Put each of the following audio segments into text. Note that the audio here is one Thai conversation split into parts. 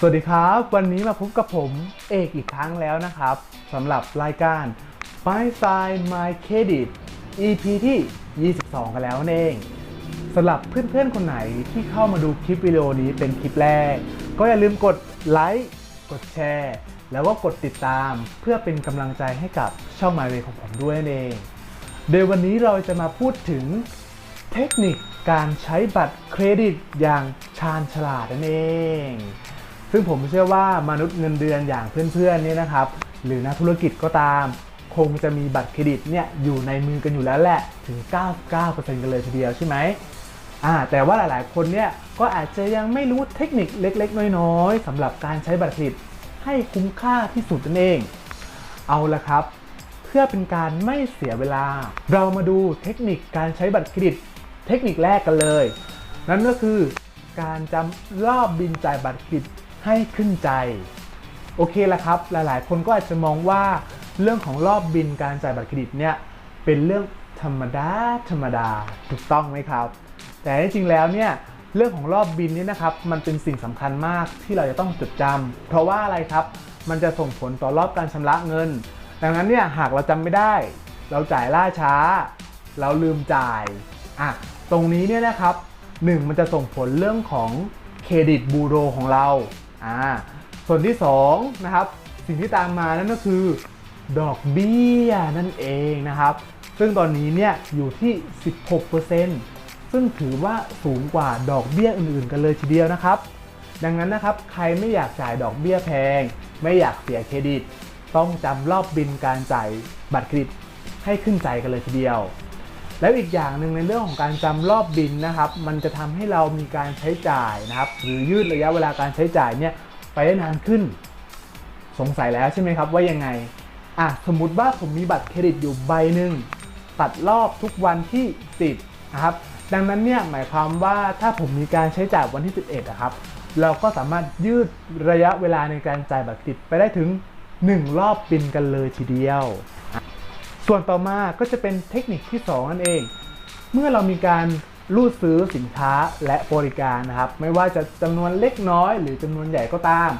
สวัสดีครับ วันนี้มาพบกับผมเอกอีกครั้งแล้วนะครับสำหรับรายการ My Side My Credit EP ที่ 22 กันแล้วนั่นเองสำหรับเพื่อนๆ คนไหนที่เข้ามาดูคลิปวิดีโอนี้เป็นคลิปแรก ก็อย่าลืมกดไลค์กดแชร์ แล้วก็กดติดตามเพื่อเป็นกำลังใจให้กับช่อง My Way ของผมด้วยนั่นเอง โดยวันนี้เราจะมาพูดถึงเทคนิคการใช้บัตรเครดิตอย่างชาญฉลาดนั่นเอง ซึ่งผมเชื่อว่ามนุษย์เงินเดือนอย่างเพื่อนๆเนี่ยนะครับ หรือนักธุรกิจก็ตาม คงจะมีบัตรเครดิตเนี่ยอยู่ในมือกันอยู่แล้วแหละถึง 99%กันเลยทีเดียวใช่ไหมอ่าแต่ว่าหลายๆคนเนี่ยก็อาจจะยังไม่รู้เทคนิคเล็กๆ น้อยๆสำหรับการใช้บัตรเครดิตให้คุ้มค่าที่สุดนั่นเอง เอาละครับ เพื่อเป็นการไม่เสียเวลา เรามาดูเทคนิคการใช้บัตรเครดิต เทคนิคแรกกันเลย นั่นก็คือการจำรอบบินจ่ายบัตรเครดิต ให้ขึ้นใจ โอเคละครับ หลายๆ คนก็อาจจะมองว่าเรื่องของรอบบินการจ่ายบัตรเครดิตเนี่ยเป็นเรื่องธรรมดาธรรมดาถูกต้องไหมครับ แต่จริงแล้วเนี่ยเรื่องของรอบบินนี่นะครับมันเป็นสิ่งสำคัญมากที่เราจะต้องจดจำเพราะว่าอะไรครับมันจะส่งผลต่อรอบการชำระเงิน ดังนั้นเนี่ยหากเราจำไม่ได้ เราจ่ายล่าช้า เราลืมจ่ายอะตรงนี้เนี่ยนะครับหนึ่งมันจะส่งผลเรื่องของเครดิตบูโรของเรา อ่าส่วนที่สองนะครับสิ่งที่ตามมานั่นก็คือ ดอกเบี้ยนั่นเองนะครับ ซึ่งตอนนี้เนี่ยอยู่ที่ 16%ซึ่งถือว่าสูงกว่าดอกเบี้ยอื่นๆ กันเลยทีเดียวนะครับ ดังนั้นนะครับใครไม่อยากจ่ายดอกเบี้ยแพง ไม่อยากเสียเครดิต ต้องจำรอบบินการจ่ายบัตรเครดิตให้ขึ้นใจกันเลยทีเดียว แล้วอีกอย่างหนึ่งในเรื่องของการจำรอบบินนะครับ มันจะทำให้เรามีการใช้จ่ายนะครับ หรือยืดระยะเวลาการใช้จ่ายเนี่ยไปได้นานขึ้น สงสัยแล้วใช่ไหมครับว่ายังไงอะสมมติว่าผมมีบัตรเครดิตอยู่ใบหนึ่งตัดรอบทุกวันที่ 10นะครับดังนั้นเนี่ยหมายความว่าถ้าผมมีการใช้จ่ายวันที่ 11นะครับเราก็สามารถยืดระยะเวลาในการจ่ายบัตรเครดิตไปได้ถึง 1 รอบบินกันเลยทีเดียว ส่วนต่อมาก็จะเป็นเทคนิคที่ 2 นั่นเอง เมื่อเรามีการรูดซื้อสินค้าและบริการนะครับ ไม่ว่าจะจำนวนเล็กน้อยหรือจำนวนใหญ่ก็ตาม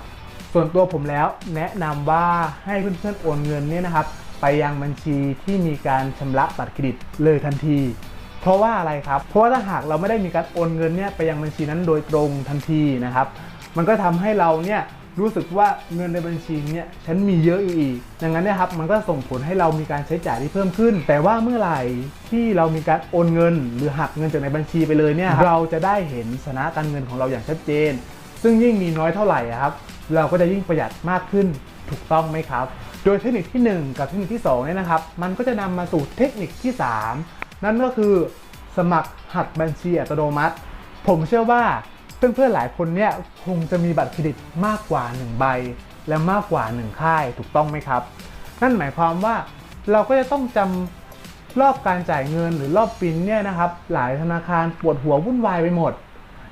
ส่วนตัวผมแล้วแนะนำว่าให้เพื่อนๆโอนเงินเนี่ยนะครับ ไปยังบัญชีที่มีการชำระบัตรเครดิตเลยทันที เพราะว่าอะไรครับ เพราะว่าถ้าหากเราไม่ได้มีการโอนเงินเนี่ยไปยังบัญชีนั้นโดยตรงทันทีนะครับ มันก็ทำให้เราเนี่ย รู้สึกว่าเงินในบัญชีเนี่ยฉันมีเยอะอยู่อีก ดังนั้นเนะครับมันก็ส่งผลให้เรามีการใช้จ่ายที่เพิ่มขึ้น แต่ว่าเมื่อไหร่ที่เรามีการโอนเงิน หรือหักเงินจากในบัญชีไปเลยเนี่ยเราจะได้เห็นสถานะการเงินของเราอย่างชัดเจน ซึ่งยิ่งมีน้อยเท่าไหร่อะครับเราก็จะยิ่งประหยัดมากขึ้นถูกต้องไหมครับ โดยเทคนิคที่ 1 กับเทคนิคที่2เนี่ยนะครับ มันก็จะนำมาสู่เทคนิคที่ 3 นั่นก็คือสมัครหักบัญชีอัตโนมัติ ผมเชื่อว่า เพื่อนๆหลายคนเนี่ยคงจะมีบัตรเครดิตมากกว่า 1 ใบ และมากกว่า 1 ค่ายถูกต้องไหมครับ นั่นหมายความว่าเราก็จะต้องจำรอบการจ่ายเงินหรือรอบปินเนี่ยนะครับ หลายธนาคารปวดหัววุ่นวายไปหมด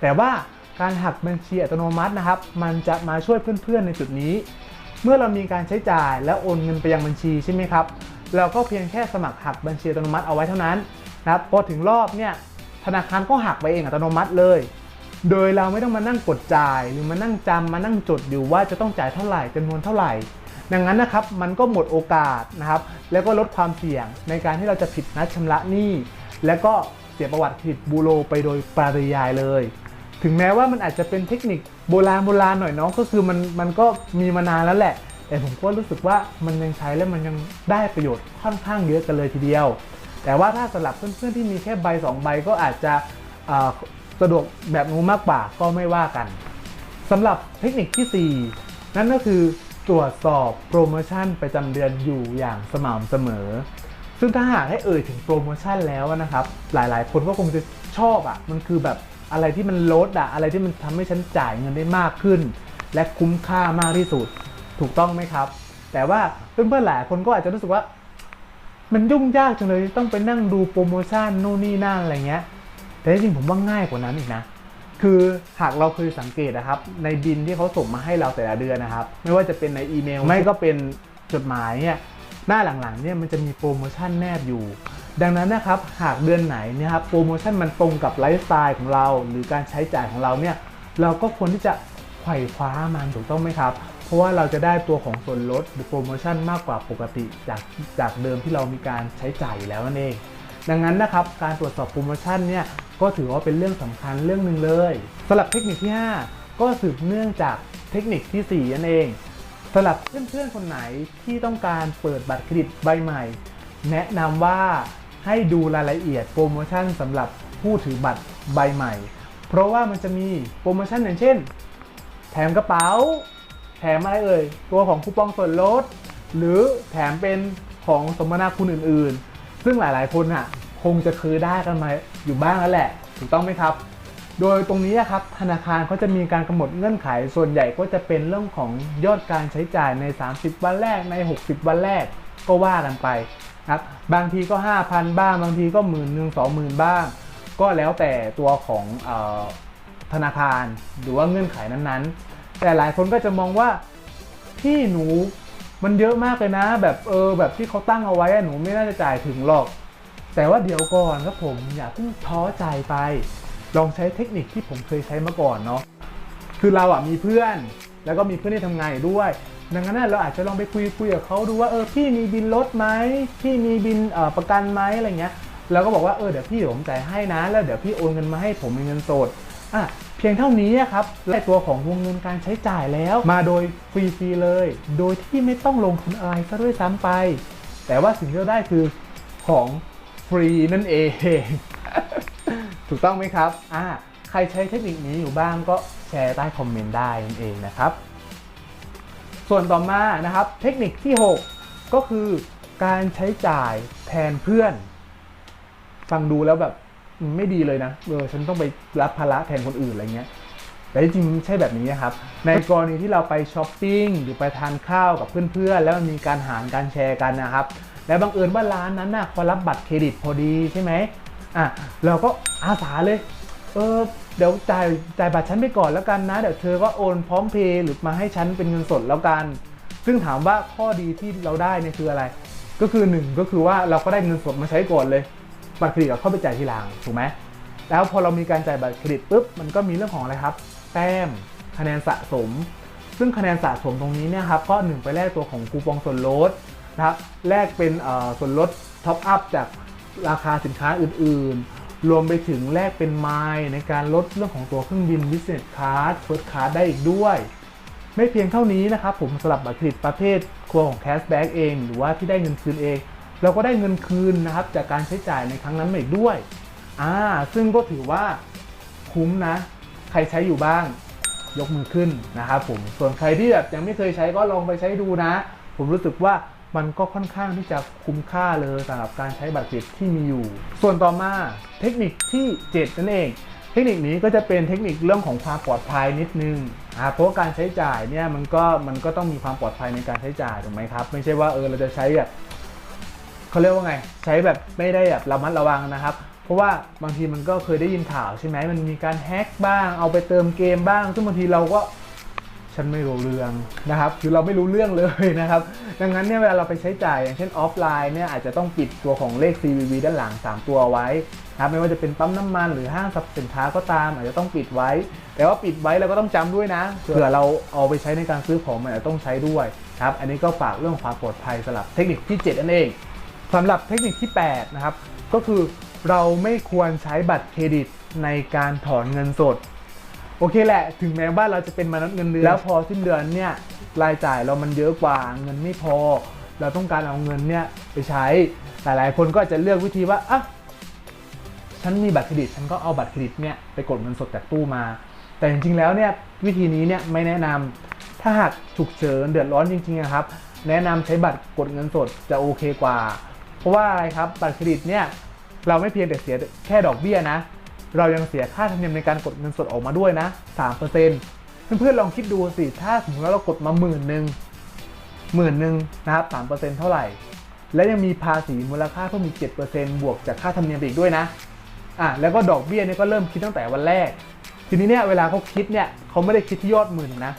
แต่ว่าการหักบัญชีอัตโนมัตินะครับ มันจะมาช่วยเพื่อนๆในจุดนี้ เมื่อเรามีการใช้จ่ายและโอนเงินไปยังบัญชีใช่ไหมครับ เราก็เพียงแค่สมัครหักบัญชีอัตโนมัติเอาไว้เท่านั้นนะครับพอถึงรอบเนี่ยธนาคารก็หักไปเองอัตโนมัติเลย โดยเราไม่ต้องมานั่งกดจ่ายหรือมานั่งจำมานั่งจดอยู่ว่าจะต้องจ่ายเท่าไหร่จำนวนเท่าไหร่ ดังนั้นนะครับมันก็หมดโอกาสนะครับ แล้วก็ลดความเสี่ยงในการที่เราจะผิดนัดชำระหนี้และก็เสียประวัติผิดบูโรไปโดยปริยายเลย ถึงแม้ว่ามันอาจจะเป็นเทคนิคโบราณโบราณหน่อยเนาะก็คือมันมันก็มีมานานแล้วแหละ แต่ผมก็รู้สึกว่ามันยังใช้แล้วมันยังได้ประโยชน์ค่อนข้างเยอะกันเลยทีเดียว แต่ว่าถ้าสำหรับเพื่อนๆที่มีแค่ใบสองใบก็อาจจะ สะดวกแบบนู้นมากกว่าก็ไม่ว่ากันสำหรับเทคนิคที่ 4 นั่นก็คือตรวจสอบโปรโมชั่นประจำเดือนอยู่อย่างสม่ำเสมอ ซึ่งถ้าหากให้เอ่ยถึงโปรโมชั่นแล้วนะครับ หลายๆ คนก็คงจะชอบอะ มันคือแบบอะไรที่มันลดอะ อะไรที่มันทำให้ฉันจ่ายเงินได้มากขึ้น และคุ้มค่ามากที่สุด ถูกต้องไหมครับ แต่ว่าเพื่อนๆหลายคนก็อาจจะรู้สึกว่า มันยุ่งยากจังเลยต้องไปนั่งดูโปรโมชั่นนู่นนี่นั่นอะไรเงี้ย แต่จริงผมว่าง่ายกว่านั้นอีกนะ คือหากเราเคยสังเกตนะครับ ในบินที่เขาส่งมาให้เราแต่ละเดือนนะครับ ไม่ว่าจะเป็นในอีเมล ไม่ก็เป็นจดหมายเนี่ยหน้าหลังๆเนี่ยมันจะมีโปรโมชั่นแนบอยู่ ดังนั้นนะครับหากเดือนไหนเนะครับโปรโมชั่นมันตรงกับไลฟ์สไตล์ของเรา หรือการใช้จ่ายของเราเนี่ยเราก็ควรที่จะไขว่คว้ามันถูกต้องไหมครับ เพราะว่าเราจะได้ตัวของส่วนลดหรือโปรโมชั่นมากกว่าปกติจากจากเดิมที่เรามีการใช้จ่ายอยู่แล้วนั่นเองดังนั้นนะครับการตรวจสอบโปรโมชั่นเนี่ย ก็ถือว่าเป็นเรื่องสำคัญเรื่องหนึ่งเลยสำหรับเทคนิคที่ 5 ก็สืบเนื่องจากเทคนิคทีสี่ 4 นั่นเองสำหรับเพื่อนๆคนไหนที่ต้องการเปิดบัตรเครดิตใบใหม่ แนะนำว่าให้ดูรายละเอียดโปรโมชั่นสำหรับผู้ถือบัตรใบใหม่ เพราะว่ามันจะมีโปรโมชั่นอย่างเช่น แถมกระเป๋า แถมอะไรเอ่ย ตัวของคูปองส่วนลด หรือแถมเป็นของสมนาคุณอื่นๆ ซึ่งหลายๆคนอะ คงจะเคยได้กันมาอยู่บ้างแล้วแหละ ถูกต้องไหมครับ โดยตรงนี้ครับธนาคารเขาจะมีการกำหนดเงื่อนไข ส่วนใหญ่ก็จะเป็นเรื่องของยอดการใช้จ่ายใน 30 วันแรกใน 60 วันแรกก็ว่ากันไปครับบางทีก็ 5,000 บ้าง บางทีก็หมื่นหนึ่งสองหมื่นบ้าง ก็แล้วแต่ตัวของออธนาคารหรือว่าเงื่อนไขนั้นๆ แต่หลายคนก็จะมองว่าพี่หนูมันเยอะมากเลยนะ แบบเออแบบที่เขาตั้งเอาไว้หนูไม่น่าจะจ่ายถึงหรอก แต่ว่าเดี๋ยวก่อนครับผมอย่าเพิ่งท้อใจไป ลองใช้เทคนิคที่ผมเคยใช้มาก่อนเนาะคือเราอะมีเพื่อน แล้วก็มีเพื่อนที่ทำงานอยู่ด้วย ดังนั้นเราอาจจะลองไปคุยคุยกับเขาดูว่าเออพี่มีบินรถไหมพี่มีบินประกันไหมอะไรเงี้ยแล้วก็บอกว่าเออเดี๋ยวพี่ผมจ่ายให้นะ แล้วเดี๋ยวพี่โอนเงินมาให้ผมเป็นเงินสดอะเพียงเท่านี้ครับได้ตัวของวงเงินการใช้จ่ายแล้ว มาโดยฟรีๆเลย โดยที่ไม่ต้องลงทุนอะไรซะด้วยซ้ำไป แต่ว่าสิ่งที่เราได้คือของ รีนั่นเอง ถูกต้องไหมครับอ่าใครใช้เทคนิคนี้อยู่บ้างก็แชร์ใต้คอมเมนต์ได้นั่นเองนะครับ ส่วนต่อมานะครับ เทคนิคที่ 6 ก็คือการใช้จ่ายแทนเพื่อน ฟังดูแล้วแบบไม่ดีเลยนะเออฉันต้องไปรับภาระแทนคนอื่นอะไรเงี้ยแต่จริงๆไม่ใช่แบบนี้นะครับ ในกรณีที่เราไปช้อปปิ้งหรือไปทานข้าวกับเพื่อนๆ แล้วมันมีการหารการแชร์กันนะครับ แล้วบังเอิญว่าร้านนั้นน่ะเขารับบัตรเครดิตพอดีใช่ไหมอะเราก็อาสาเลย เออเดี๋ยวจ่ายจ่ายบัตรฉันไปก่อนแล้วกันนะ เดี๋ยวเธอก็โอนพร้อมเพย์หรือมาให้ฉันเป็นเงินสดแล้วกัน ซึ่งถามว่าข้อดีที่เราได้เนี่ยคืออะไร ก็คือหนึ่งก็คือว่าเราก็ได้เงินสดมาใช้ก่อนเลย บัตรเครดิตเราเข้าไปจ่ายทีหลังถูกไหมแล้วพอเรามีการจ่ายบัตรเครดิตปุ๊บมันก็มีเรื่องของอะไรครับ แต้มคะแนนสะสม ซึ่งคะแนนสะสมตรงนี้เนี่ยครับก็หนึ่งไปแลกตัวของคูปองส่วนลด นะครับแลกเป็นส่วนลดท็อปอัพจากราคาสินค้าอื่นๆ รวมไปถึงแลกเป็นไมล์ในการลดเรื่องของตัวเครื่องบิน Business Class First Class ได้อีกด้วย ไม่เพียงเท่านี้นะครับผมสำหรับบัตรเครดิตประเภทครัวของแคชแบ็กเอง หรือว่าที่ได้เงินคืนเอง เราก็ได้เงินคืนนะครับจากการใช้จ่ายในครั้งนั้นอีกด้วยอ่าซึ่งก็ถือว่าคุ้มนะ ใครใช้อยู่บ้างยกมือขึ้นนะครับผมส่วนใครที่แบบยังไม่เคยใช้ก็ลองไปใช้ดูนะ ผมรู้สึกว่า มันก็ค่อนข้างที่จะคุ้มค่าเลยสำหรับการใช้บัตรเครดิตที่มีอยู่ ส่วนต่อมาเทคนิคที่ 7 นั่นเอง เทคนิคนี้ก็จะเป็นเทคนิคเรื่องของความปลอดภัยนิดนึงอ่าเพราะการใช้จ่ายเนี่ยมันก็มันก็ต้องมีความปลอดภัยในการใช้จ่ายถูกไหมครับ ไม่ใช่ว่าเออเราจะใช้แบบเขาเรียกว่าไง ใช้แบบไม่ได้แบบระมัดระวังนะครับเพราะว่าบางทีมันก็เคยได้ยินข่าวใช่ไหมมันมีการแฮ็กบ้างเอาไปเติมเกมบ้าง ซึ่งบางทีเราก็ ฉันไม่รู้เรื่องนะครับ คือเราไม่รู้เรื่องเลยนะครับ ดังนั้นเนี่ยเวลาเราไปใช้จ่ายอย่างเช่นออฟไลน์เนี่ยอาจจะต้องปิดตัวของเลข CVV ด้านหลัง 3 ตัวเอาไว้นะครับไม่ว่าจะเป็นปั๊มน้ำมันหรือห้างสรรพสินค้าก็ตาม อาจจะต้องปิดไว้ แต่ว่าปิดไว้เราก็ต้องจำด้วยนะเผื่อเราเอาไปใช้ในการซื้อของมันอาจจะต้องใช้ด้วยครับ อันนี้ก็ฝากเรื่องความปลอดภัยสำหรับเทคนิคที่ 7 นั่นเองสำหรับเทคนิคที่ 8 นะครับ ก็คือเราไม่ควรใช้บัตรเครดิตในการถอนเงินสด โอเคแหละ ถึงแม้ว่าเราจะเป็นมนุษย์เงินเดือนแล้วพอสิ้นเดือนเนี่ยรายจ่ายเรามันเยอะกว่าเงินไม่พอ เราต้องการเอาเงินเนี่ยไปใช้ หลายๆ คนก็จะเลือกวิธีว่าอะฉันมีบัตรเครดิตฉันก็เอาบัตรเครดิตเนี่ยไปกดเงินสดจากตู้มา แต่จริงๆแล้วเนี่ยวิธีนี้เนี่ยไม่แนะนำถ้าหากฉุกเฉินเดือดร้อนจริงๆนะครับ แนะนำใช้บัตรกดเงินสดจะโอเคกว่า เพราะว่าอะไรครับบัตรเครดิตเนี่ยเราไม่เพียงแต่เสียแค่ดอกเบี้ยนะ เรายังเสียค่าธรรมเนียมในการกดเงินสดออกมาด้วยนะ 3%เพื่อนๆลองคิดดูสิ ถ้าสมมติว่าเรากดมาหมื่นหนึ่งหมื่นหนึ่งนะครับ3%เท่าไหร่ และยังมีภาษีมูลค่าเพิ่มอีก7%บวกจากค่าธรรมเนียมอีกด้วยนะอะแล้วก็ดอกเบี้ยเนี่ยก็เริ่มคิดตั้งแต่วันแรก ทีนี้เนี่ยเวลาเขาคิดเนี่ยเขาไม่ได้คิดที่ยอดหมื่นนะ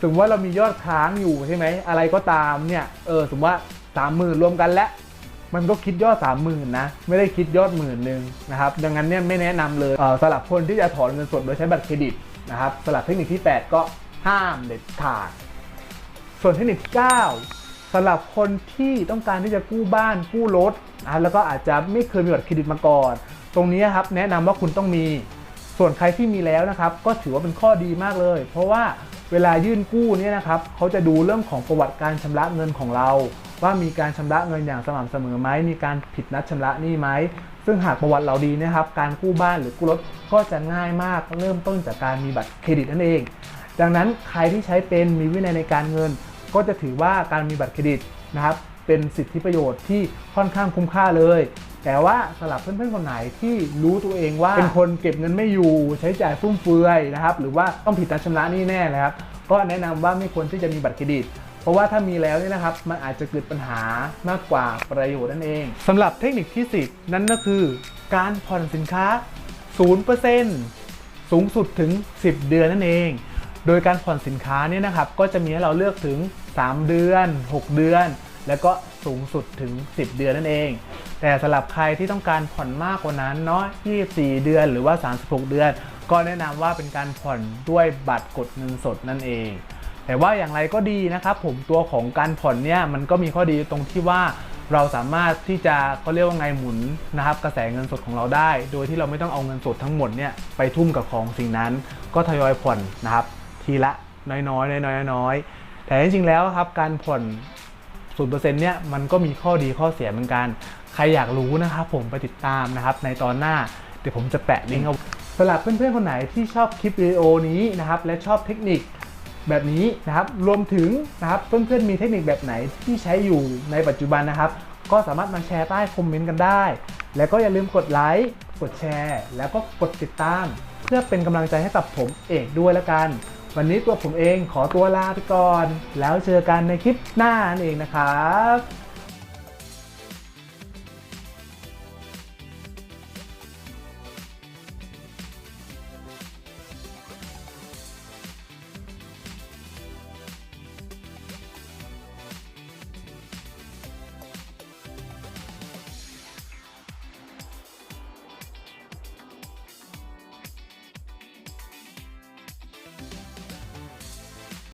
สมมติว่าเรามียอดค้างอยู่ใช่ไหมอะไรก็ตามเนี่ยเออสมมติว่าสามหมื่นรวมกันแล้ว มันก็คิดยอด 3 0,000นะ ไม่ได้คิดยอดหมื่นหนึ่งนะครับ ดังนั้นเนี่ยไม่แนะนำเลยเสำหรับคนที่จะถอนเงินสดโดยใช้บัตรเครดิตนะครับสำหรับเทคนิคที่ 8 ก็ห้ามเด็ดขาด ส่วนเทคนิคที่9สำหรับคนที่ต้องการที่จะกู้บ้านกู้รถนะแล้วก็อาจจะไม่เคยมีบัตรเครดิตมาก่อน ตรงนี้ครับแนะนำว่าคุณต้องมี ส่วนใครที่มีแล้วนะครับ ก็ถือว่าเป็นข้อดีมากเลย เพราะว่าเวลายื่นกู้เนี่ยนะครับเขาจะดูเรื่องของประวัติการชำระเงินของเรา ว่ามีการชำระเงินอย่างสม่ำเสมอไหมมีการผิดนัดชำระหนี้ไหมซึ่งหากประวัติเราดีนะครับ การกู้บ้านหรือกู้รถก็จะง่ายมากเริ่มต้นจากการมีบัตรเครดิตนั่นเอง ดังนั้นใครที่ใช้เป็นมีวินัยในการเงิน ก็จะถือว่าการมีบัตรเครดิตนะครับเป็นสิทธิประโยชน์ที่ค่อนข้างคุ้มค่าเลย แต่ว่าสำหรับเพื่อนๆคนไหนที่รู้ตัวเองว่าเป็นคนเก็บเงินไม่อยู่ใช้จ่ายฟุ่มเฟือยนะครับหรือว่าต้องผิดนัดชำระนี้แน่เลยครับก็แนะนำว่าไม่ควรที่จะมีบัตรเครดิต เพราะว่าถ้ามีแล้วเนี่ยนะครับ มันอาจจะเกิดปัญหามากกว่าประโยชน์นั่นเอง สำหรับเทคนิคที่ 10 นั่นก็คือการผ่อนสินค้า 0%สูงสุดถึง 10 เดือนนั่นเอง โดยการผ่อนสินค้าเนี่ยนะครับ ก็จะมีให้เราเลือกถึง 3 เดือน 6 เดือน แล้วก็สูงสุดถึง 10 เดือนนั่นเอง แต่สำหรับใครที่ต้องการผ่อนมากกว่านั้นเนาะ 24 เดือนหรือว่า 36 เดือน ก็แนะนำว่าเป็นการผ่อนด้วยบัตรกดเงินสดนั่นเอง แต่ว่าอย่างไรก็ดีนะครับผมตัวของการผ่อนเนี่ยมันก็มีข้อดีตรงที่ว่าเราสามารถที่จะเขาเรียกว่าไงหมุนนะครับกระแสเงินสดของเราได้ โดยที่เราไม่ต้องเอาเงินสดทั้งหมดเนี่ยไปทุ่มกับของสิ่งนั้น ก็ทยอยผ่อนนะครับ ทีละน้อยๆน้อยๆน้อยๆแต่จริงๆแล้วครับการผ่อน0%เนี่ยมันก็มีข้อดีข้อเสียเหมือนกัน ใครอยากรู้นะครับผมไปติดตามนะครับในตอนหน้าเดี๋ยวผมจะแปะลิงก์เอาสำหรับเพื่อนๆคนไหนที่ชอบคลิปวิดีโอนี้นะครับและชอบเทคนิค แบบนี้นะครับ รวมถึงนะครับเพื่อนๆมีเทคนิคแบบไหนที่ใช้อยู่ในปัจจุบันนะครับ ก็สามารถมาแชร์ใต้คอมเมนต์กันได้ แล้วก็อย่าลืมกดไลค์กดแชร์ แล้วก็กดติดตาม เพื่อเป็นกำลังใจให้กับผมเอกด้วยละกัน วันนี้ตัวผมเองขอตัวลาไปก่อน แล้วเจอกันในคลิปหน้านั่นเองนะครับ